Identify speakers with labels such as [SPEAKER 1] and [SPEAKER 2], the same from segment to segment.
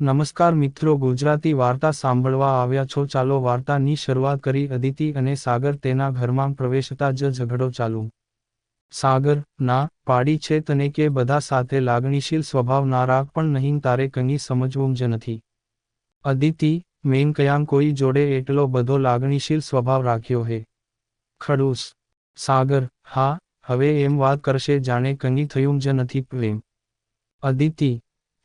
[SPEAKER 1] નમસ્કાર મિત્રો, ગુજરાતી વાર્તા સાંભળવા આવ્યા છો. ચાલો વાર્તાની શરૂઆત કરી. અદિતિ અને સાગર તેના ઘરમાં પ્રવેશતા જ ઝઘડો ચાલુ. સાગર, ના, પાડી છે તને કે બધા સાથે લાગણીશીલ સ્વભાવ ના રાખ, પણ નહીં, તારે કંઈ સમજવું જ નથી. અદિતિ મેં કયાં કોઈ જોડે એટલો બધો લાગણીશીલ સ્વભાવ રાખ્યો હે. ખડૂસ. સાગર, હા, હવે એમ વાત કરશે, જાણે કંઈ થયું જ નથી પ્રેમ અદિતિ,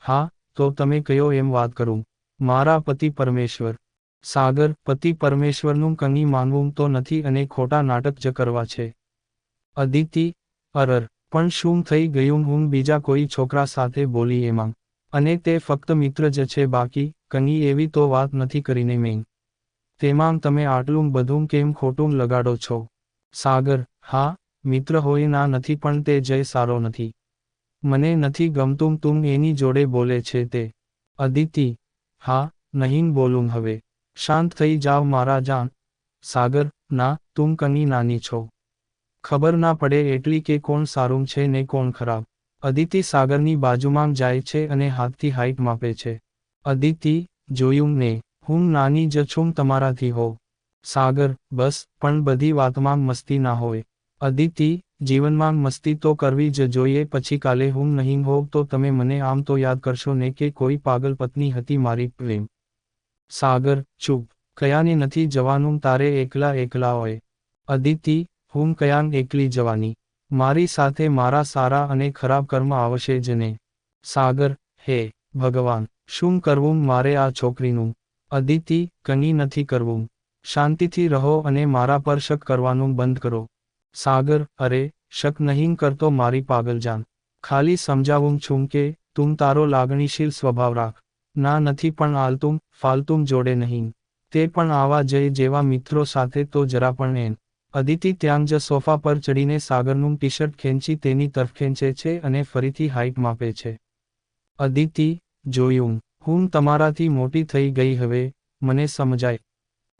[SPEAKER 1] હા તો તમે કયો એમ વાત કરું? મારા પતિ પરમેશ્વર. સાગર, પતિ પરમેશ્વરનું કંઈ માનવું તો નથી અને ખોટા નાટક જ કરવા છે. અદિતિ, અરર, પણ શું થઈ ગયું હું બીજા કોઈ છોકરા સાથે બોલી એમાં? અને તે ફક્ત મિત્ર જ છે બાકી, કંઈ એવી તો વાત નથી કરીને મેં. તેમાં તમે આટલું બધું કેમ ખોટું લગાડો છો? સાગર, હા, મિત્ર હોય ના નથી પણ તે જય સારો નથી. મને નથી ગમતું તું એની જોડે બોલે છે તે. અદિતિ, હા, નહીં બોલું હવે. શાંત થઈ જાવ મારા જાન. સાગર, ના, તું કની નાની છો. ખબર ના પડે એટલી કે કોણ સારું છે ને કોણ ખરાબ. અદિતિ સાગરની બાજુમાં જાય છે અને હાથથી હાઈટ માપે છે. અદિતિ, જોયું ને, હું નાની જ છું, તમારાથી હો. સાગર, બસ, પણ બધી વાતમાં મસ્તી ના હોય. અદિતિ જીવનમાં મસ્તી તો કરવી જ જોઈએ, પછી કાલે હું નહીં હોઉં તો તમે મને આમ તો યાદ કરશો ને કે કોઈ પાગલ પત્ની હતી મારી પ્રેમ. સાગર, ચૂપ. કયાને નથી જવાનું, તારે એકલા એકલા હોય. અદિતિ હું કયાન એકલી જવાની? મારી સાથે મારા સારા અને ખરાબ કર્મ આવશે જ ને? સાગર, હે, ભગવાન, શું કરવું મારે આ છોકરીનું? અદિતિ કંઈ નથી કરવું. શાંતિથી રહો અને મારા પર શક કરવાનું બંધ કરો. સાગર, અરે, શક નહીં કરતો મારી પાગલજાન. ખાલી સમજાવું છું કે, તું તારો લાગણીશીલ સ્વભાવ રાખ. ના નથી પણ આલતું ફાલતું જોડે નહીં. તે પણ આવા જય જેવા મિત્રો સાથે તો જરા પણ એન. અદિતિ ત્યાં જ સોફા પર ચડીને સાગરનું ટી શર્ટ ખેંચી તેની તરફ ખેંચે છે અને ફરીથી હાઈટ માપે છે. અદિતિ, જોયું, હું તમારાથી મોટી થઈ ગઈ હવે, મને સમજાય.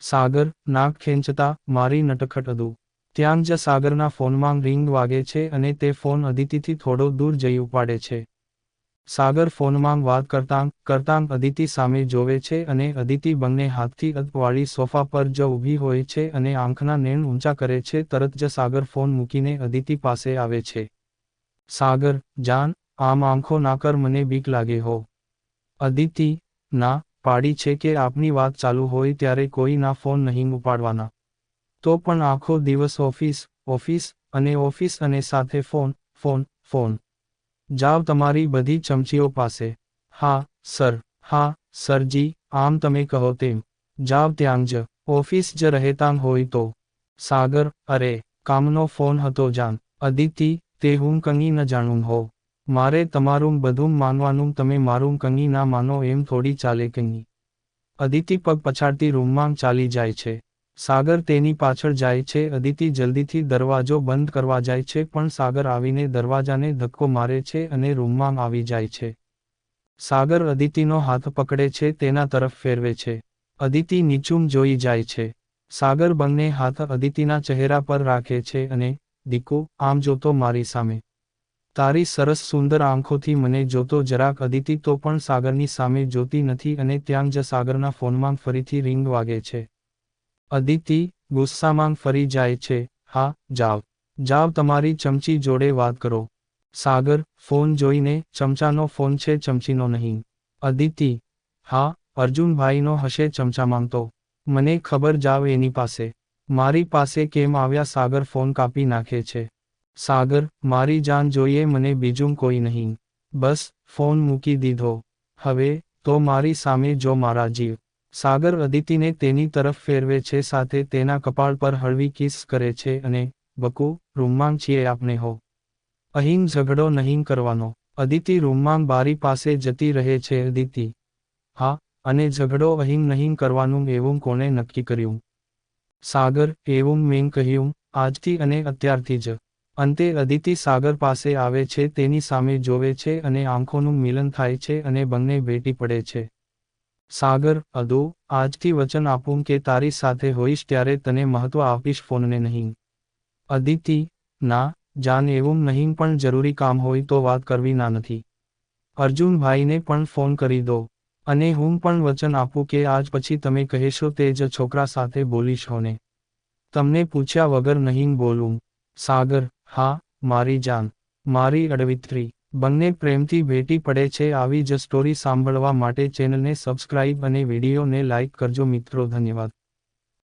[SPEAKER 1] સાગર, નાક ખેંચતા, મારી નટખટ અદુ. ત્યાં જ સાગરના ફોનમાં રિંગ વાગે છે અને તે ફોન અદિતિથી થોડો દૂર જઈ ઉપાડે છે. સાગર ફોનમાં વાત કરતાં કરતાં અદિતિ સામે જોવે છે અને અદિતિ બંને હાથથી અદવાળી સોફા પર જ ઊભી હોય છે અને આંખના નેણ ઊંચા કરે છે, તરત જ સાગર ફોન મૂકીને અદિતિ પાસે આવે છે. સાગર, જાન, આમ આંખો ના કર, મને બીક લાગે હો. અદિતિ, ના, પાડી છે કે આપની વાત ચાલુ હોય ત્યારે કોઈના ફોન નહીં ઉપાડવાના. તો પણ આખો દિવસ ઓફિસ ઓફિસ અને ઓફિસ અને સાથે ફોન ફોન ફોન. જાવ તમારી બધી ચમચીઓ પાસે. હા, સર. હા, સરજી, આમ તમે કહો તેમ. જાવ ત્યાં જ. ઓફિસ જ રહેતાં હોય તો. સાગર, અરે, કામનો ફોન હતો જાન. અદિતિ, તે હું કંગી ન જાણું હો. મારે તમારું બધું માનવાનું, તમે મારું કંગી ના માનો એમ થોડી ચાલે કંઈ. અદિતિ પગ પછાડતી રૂમમાં ચાલી જાય છે. સાગર તેની પાછળ જાય છે, અદિતિ જલ્દીથી દરવાજો બંધ કરવા જાય છે, પણ સાગર આવીને દરવાજાને ધક્કો મારે છે અને રૂમમાં આવી જાય છે. સાગર અદિતિનો હાથ પકડે છે, તેના તરફ ફેરવે છે. અદિતિ નીચુમ જોઈ જાય છે. સાગર બંને હાથ અદિતિના ચહેરા પર રાખે છે અને, દીકુ, આમ જોતો મારી સામે. તારી સરસ સુંદર આંખોથી મને જોતો જરાક અદિતિ તો પણ સાગરની સામે જોતી નથી અને ત્યાં જ સાગરના ફોનમાં ફરીથી રિંગ વાગે છે. અદિતિ ગુસ્સામાં ફરી જાય છે, હા જાવ જાવ તમારી ચમચી જોડે વાત કરો. સાગર ફોન જોઈને ચમચાનો ફોન છે, ચમચીનો નહીં. અદિતિ, હા, અર્જુનભાઈનો હશે ચમચા માંગતો મને ખબર જાવ એની પાસે. મારી પાસે કેમ આવ્યા? સાગર ફોન કાપી નાખે છે. સાગર, મારી જાન જોઈએ, મને બીજું કોઈ નહીં. બસ, ફોન મૂકી દીધો. હવે તો મારી સામે જો મારા જીવ. સાગર અદિતિને તેની તરફ ફેરવે છે, સાથે તેના કપાળ પર હળવી કિસ કરે છે અને, બકુ, રૂમમાં છીએ આપને હો. અહીં ઝઘડો નહીં કરવાનો. અદિતિ રૂમમાં બારી પાસે જતી રહે છે, અદિતિ. હા, અને ઝઘડો અહીં નહીં કરવાનું એવું કોણે નક્કી કર્યું? સાગર, એવું મેં કહ્યું, આજથી અને અત્યારથી જ. અંતે અદિતિ સાગર પાસે આવે છે, તેની સામે જોવે છે અને આંખોનું મિલન થાય છે અને બંને ભેટી પડે છે. સાગર, અદો, આજથી વચન આપું કે તારી સાથે હોઈશ ત્યારે તને મહત્વ આપીશ ફોનને નહીં. અદિતિ, ના, જાન એવું નહીં પણ જરૂરી કામ હોય તો વાત કરવી ના નથી. અર્જુનભાઈને પણ ફોન કરી દો. અને હું પણ વચન આપું કે આજ પછી તમે કહેશો તે જ છોકરા સાથે બોલીશ હોને તમને પૂછ્યા વગર નહીં બોલું. સાગર, હા, મારી જાન, મારી અડવિત્રી. બંને પ્રેમથી ભેટી પડે છે આવી જ સ્ટોરી સાંભળવા માટે ચેનલને સબસ્ક્રાઇબ અને વિડીયોને લાઇક કરજો મિત્રો, ધન્યવાદ.